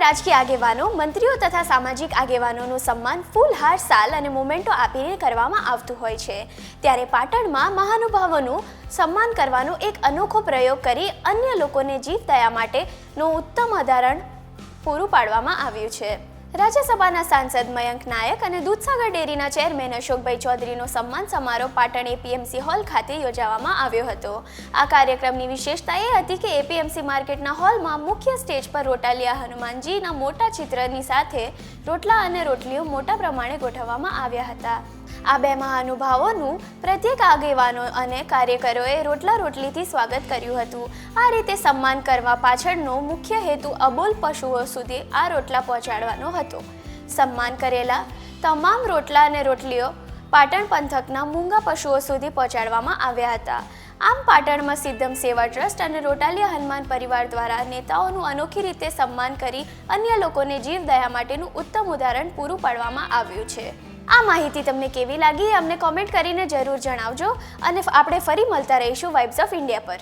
રાજકીય આગેવાનો, મંત્રીઓ તથા સામાજિક આગેવાનોનું સન્માન ફૂલહાર સાલ અને મોમેન્ટો આપીને કરવામાં આવતું હોય છે. ત્યારે પાટણમાં મહાનુભાવોનું સન્માન કરવાનો એક અનોખો પ્રયોગ કરી અન્ય લોકોને જીવદયા માટેનું ઉત્તમ ઉદાહરણ પૂરું પાડવામાં આવ્યું છે. રાજ્યસભાના સાંસદ મયંક નાયક અને દૂધસાગર ડેરીના ચેરમેન અશોકભાઈ ચૌધરીનો સન્માન સમારોહ પાટણ એપીએમસી હોલ ખાતે યોજાવામાં આવ્યો હતો. આ કાર્યક્રમની વિશેષતા એ હતી કે એપીએમસી માર્કેટના હોલમાં મુખ્ય સ્ટેજ પર રોટાલિયા હનુમાનજીના મોટા ચિત્રની સાથે રોટલા અને રોટલીઓ મોટા પ્રમાણે ગોઠવવામાં આવ્યા હતા. આ બે મહાનુભાવોનું પ્રત્યેક આગેવાનો અને કાર્યકરોએ રોટલા રોટલીથી સ્વાગત કર્યું હતું. આ રીતે સન્માન કરવા પાછળનો મુખ્ય હેતુ અબોલ પશુઓ સુધી આ રોટલા પહોંચાડવાનો હતો. સન્માન કરેલા તમામ રોટલા અને રોટલીઓ પાટણ પંથકના મૂંગા પશુઓ સુધી પહોંચાડવામાં આવ્યા હતા. આમ પાટણમાં સિદ્ધમ સેવા ટ્રસ્ટ અને રોટાલિયા હનુમાન પરિવાર દ્વારા નેતાઓનું અનોખી રીતે સન્માન કરી અન્ય લોકોને જીવદયા માટેનું ઉત્તમ ઉદાહરણ પૂરું પાડવામાં આવ્યું છે. આ માહિતી તમને કેવી લાગી અમને કોમેન્ટ કરીને જરૂર જણાવજો. અને આપણે ફરી મળતા રહીશું વાઇબ્સ ઓફ ઇન્ડિયા પર.